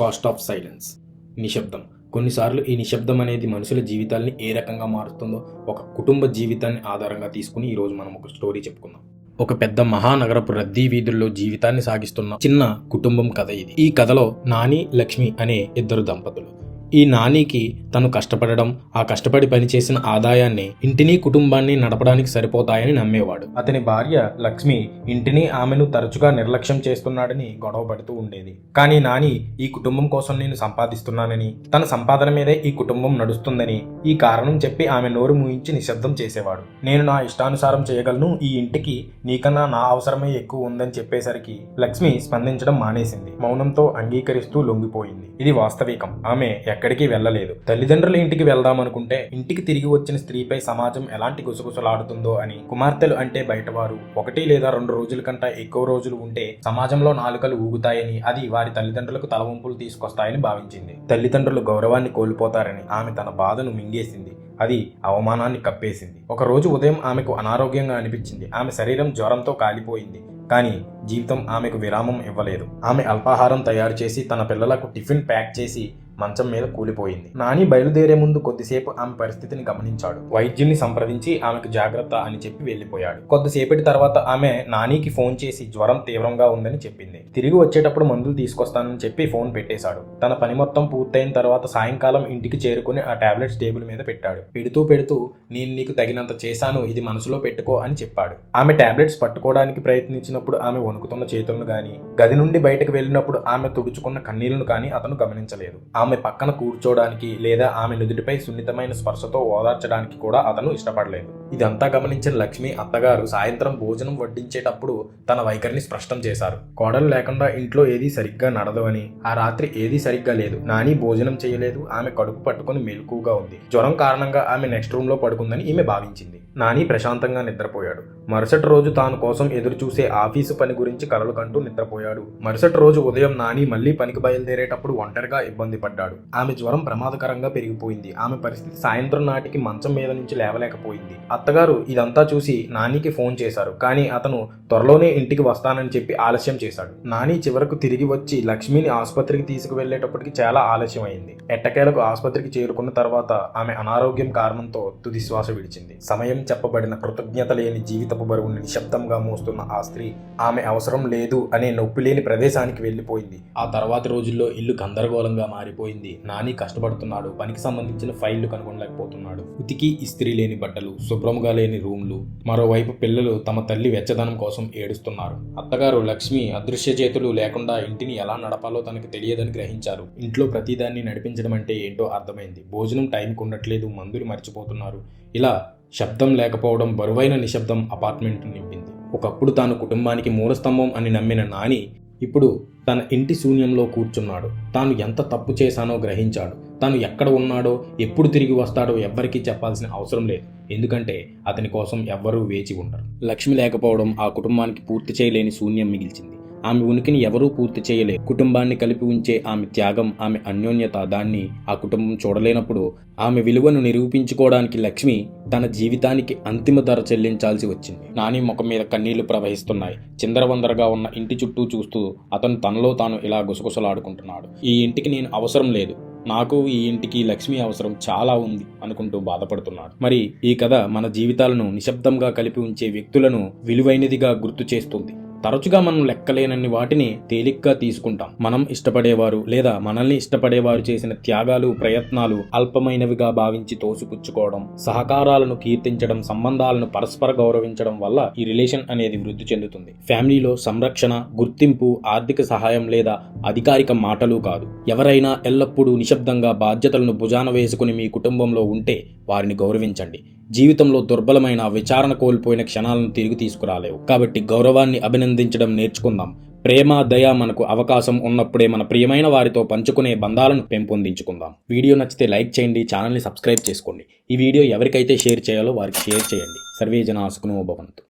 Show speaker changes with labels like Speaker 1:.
Speaker 1: Cost of silence. నిశ్శబ్దం. కొన్నిసార్లు ఈ నిశ్శబ్దం అనేది మనుషుల జీవితాల్ని ఏ రకంగా మారుస్తుందో ఒక కుటుంబ జీవితాన్ని ఆధారంగా తీసుకుని ఈరోజు మనం ఒక స్టోరీ చెప్పుకుందాం. ఒక పెద్ద మహానగరపు రద్దీ వీధుల్లో జీవితాన్ని సాగిస్తున్న చిన్న కుటుంబం కథ ఇది. ఈ కథలో నాని లక్ష్మి అనే ఇద్దరు దంపతులు. ఈ నానికి తను కష్టపడడం ఆ కష్టపడి పనిచేసిన ఆదాయాన్ని ఇంటిని కుటుంబాన్ని నడపడానికి సరిపోతాయని నమ్మేవాడు. అతని భార్య లక్ష్మి ఇంటిని ఆమెను తరచుగా నిర్లక్ష్యం చేస్తున్నాడని గొడవ పడుతూ ఉండేది. కానీ నాని ఈ కుటుంబం కోసం నేను సంపాదిస్తున్నానని తన సంపాదన మీదే ఈ కుటుంబం నడుస్తుందని ఈ కారణం చెప్పి ఆమె నోరు మూయించి నిశ్శబ్దం చేసేవాడు. నేను నా ఇష్టానుసారం చేయగలను ఈ ఇంటికి నీకన్నా నా అవసరమే ఎక్కువ ఉందని చెప్పేసరికి లక్ష్మి స్పందించడం మానేసింది. మౌనంతో అంగీకరిస్తూ లొంగిపోయింది. ఇది వాస్తవికం. ఆమె ఎక్కడికి వెళ్ళలేదు. తల్లిదండ్రుల ఇంటికి వెళ్దామనుకుంటే ఇంటికి తిరిగి వచ్చిన స్త్రీపై సమాజం ఎలాంటి గుసగుసలాడుతుందో అని కుమార్తెలు అంటే బయటవారు. ఒకటి లేదా రెండు రోజుల కంటే ఎక్కువ రోజులు ఉంటే సమాజంలో నాలుకలు ఊగుతాయని అది వారి తల్లిదండ్రులకు తలవంపులు తీసుకొస్తాయని భావించింది. తల్లిదండ్రులు గౌరవాన్ని కోల్పోతారని ఆమె తన బాధను మింగేసింది. అది అవమానాన్ని కప్పేసింది. ఒక రోజు ఉదయం ఆమెకు అనారోగ్యంగా అనిపించింది. ఆమె శరీరం జ్వరంతో కాలిపోయింది. కానీ జీవితం ఆమెకు విరామం ఇవ్వలేదు. ఆమె అల్పాహారం తయారు చేసి తన పిల్లలకు టిఫిన్ ప్యాక్ చేసి మంచం మీద కూలిపోయింది. నాని బయలుదేరే ముందు కొద్దిసేపు ఆమె పరిస్థితిని గమనించాడు. వైద్యుని సంప్రదించి ఆమెకు జాగ్రత్త అని చెప్పి వెళ్ళిపోయాడు కొద్దిసేపటి తర్వాత ఆమె నానికి ఫోన్ చేసి జ్వరం తీవ్రంగా ఉందని చెప్పింది. తిరిగి వచ్చేటప్పుడు మందులు తీసుకొస్తానని చెప్పి ఫోన్ పెట్టేశాడు. తన పని మొత్తం పూర్తయిన తర్వాత సాయంకాలం ఇంటికి చేరుకుని ఆ టాబ్లెట్స్ టేబుల్ మీద పెట్టాడు. పెడుతూ పెడుతూ నేను నీకు తగినంత చేశాను ఇది మనసులో పెట్టుకో అని చెప్పాడు. ఆమె టాబ్లెట్స్ పట్టుకోవడానికి ప్రయత్నించినప్పుడు ఆమె వణుకుతున్న చేతులను గాని గది నుండి బయటకు వెళ్ళినప్పుడు ఆమె తుడుచుకున్న కన్నీళ్ళను కానీ అతను గమనించలేదు. ఆమె ఆమె పక్కన కూర్చోడానికి లేదా ఆమె నుదుటిపై సున్నితమైన స్పర్శతో ఓదార్చడానికి కూడా అతను ఇష్టపడలేదు. ఇదంతా గమనించిన లక్ష్మి అత్తగారు సాయంత్రం భోజనం వడ్డించేటప్పుడు తన వైఖరిని స్పష్టం చేశారు. కోడలు లేకుండా ఇంట్లో ఏదీ సరిగ్గా నడదు అని ఆ రాత్రి ఏదీ సరిగ్గా లేదు. నాని భోజనం చేయలేదు. ఆమె కడుపు పట్టుకుని మెలకుగా ఉంది. జ్వరం కారణంగా ఆమె నెక్స్ట్ రూమ్లో పడుకుందని ఈమె భావించింది. నాని ప్రశాంతంగా నిద్రపోయాడు. మరుసటి రోజు తాను కోసం ఎదురుచూసే ఆఫీసు పని గురించి కలలు కంటూ నిద్రపోయాడు. మరుసటి రోజు ఉదయం నాని మళ్ళీ పనికి బయలుదేరేటప్పుడు ఒంటరిగా ఇబ్బంది పడ్డాడు. ఆమె జ్వరం ప్రమాదకరంగా పెరిగిపోయింది. ఆమె పరిస్థితి సాయంత్రం నాటికి మంచం మీద నుంచి లేవలేకపోయింది. అత్తగారు ఇదంతా చూసి నానికి ఫోన్ చేశారు. కానీ అతను త్వరలోనే ఇంటికి వస్తానని చెప్పి ఆలస్యం చేశాడు. నాని చివరకు తిరిగి వచ్చి లక్ష్మిని ఆసుపత్రికి తీసుకువెళ్ళేటప్పటికి చాలా ఆలస్యం అయింది ఎట్టకేలకు ఆసుపత్రికి చేరుకున్న తర్వాత ఆమె అనారోగ్యం కారణంతో తుది శ్వాస విడిచింది. సమయం చెప్పబడిన కృతజ్ఞత లేని జీవితపు బరువుని నిశ్శబ్దంగా మోస్తున్న ఆ స్త్రీ ఆమె అవసరం లేదు అనే నొప్పి లేని ప్రదేశానికి వెళ్ళిపోయింది. ఆ తర్వాతి రోజుల్లో ఇల్లు గందరగోళంగా మారిపోయింది. నాని కష్టపడుతున్నాడు. పనికి సంబంధించిన ఫైళ్ళు కనుగొనలేకపోతున్నాడు. ఉతికి ఇస్త్రీ లేని బట్టలు శుభ్రముగా లేని రూమ్లు. మరోవైపు పిల్లలు తమ తల్లి వెచ్చదనం కోసం ఏడుస్తున్నారు. అత్తగారు లక్ష్మి అదృశ్య చేతులు లేకుండా ఇంటిని ఎలా నడపాలో తనకు తెలియదని గ్రహించారు. ఇంట్లో ప్రతిదాన్ని నడిపించడం అంటే ఏంటో అర్థమైంది. భోజనం టైంకి ఉండట్లేదు. మందులు మర్చిపోతున్నారు. ఇలా శబ్దం లేకపోవడం బరువైన నిశ్శబ్దం అపార్ట్మెంట్ నింపింది. ఒకప్పుడు తాను కుటుంబానికి మూలస్తంభం అని నమ్మిన నాని ఇప్పుడు తన ఇంటి శూన్యంలో కూర్చున్నాడు. తాను ఎంత తప్పు చేశానో గ్రహించాడు. తాను ఎక్కడ ఉన్నాడో ఎప్పుడు తిరిగి వస్తాడో ఎవ్వరికీ చెప్పాల్సిన అవసరం లేదు. ఎందుకంటే అతని కోసం ఎవ్వరూ వేచి ఉండరు. లక్ష్మి లేకపోవడం ఆ కుటుంబానికి పూర్తి చేయలేని శూన్యం మిగిల్చింది. ఆమె ఉనికిని ఎవరూ పూర్తి చేయలేరు కుటుంబాన్ని కలిపి ఉంచే ఆమె త్యాగం ఆమె అన్యోన్యత దాన్ని ఆ కుటుంబం చూడలేనప్పుడు ఆమె విలువను నిరూపించుకోవడానికి లక్ష్మి తన జీవితానికి అంతిమ ధర చెల్లించాల్సి వచ్చింది. నాని ముఖం మీద కన్నీళ్ళు ప్రవహిస్తున్నాయి. చిందరవందరగా ఉన్న ఇంటి చుట్టూ చూస్తూ అతను తనలో తాను ఇలా గుసగుసలాడుకుంటున్నాడు. ఈ ఇంటికి నేను అవసరం లేదు. నాకు ఈ ఇంటికి లక్ష్మి అవసరం చాలా ఉంది అనుకుంటూ బాధపడుతున్నాడు. మరి ఈ కథ మన జీవితాలను నిశ్శబ్దంగా కలిపి ఉంచే వ్యక్తులను విలువైనదిగా గుర్తు చేస్తుంది. తరచుగా మనం లెక్కలేనన్ని వాటిని తేలిగ్గా తీసుకుంటాం. మనం ఇష్టపడేవారు లేదా మనల్ని ఇష్టపడేవారు చేసిన త్యాగాలు ప్రయత్నాలు అల్పమైనవిగా భావించి తోసిపుచ్చుకోవడం సహకారాలను కీర్తించడం సంబంధాలను పరస్పర గౌరవించడం వల్ల ఈ రిలేషన్ అనేది వృద్ధి చెందుతుంది. ఫ్యామిలీలో సంరక్షణ గుర్తింపు ఆర్థిక సహాయం లేదా అధికారిక మాటలు కాదు. ఎవరైనా ఎల్లప్పుడూ నిశ్శబ్దంగా బాధ్యతలను భుజాన వేసుకుని మీ కుటుంబంలో ఉంటే వారిని గౌరవించండి. జీవితంలో దుర్బలమైన విచారణ కోల్పోయిన క్షణాలను తిరిగి తీసుకురాలేవు. కాబట్టి గౌరవాన్ని అభినందించడం నేర్చుకుందాం. ప్రేమ దయ మనకు అవకాశం ఉన్నప్పుడే మన ప్రియమైన వారితో పంచుకునే బంధాలను పెంపొందించుకుందాం. వీడియో నచ్చితే లైక్ చేయండి ఛానల్ని సబ్స్క్రైబ్ చేసుకోండి. ఈ వీడియో ఎవరికైతే షేర్ చేయాలో వారికి షేర్ చేయండి. సర్వే జన భవంతు.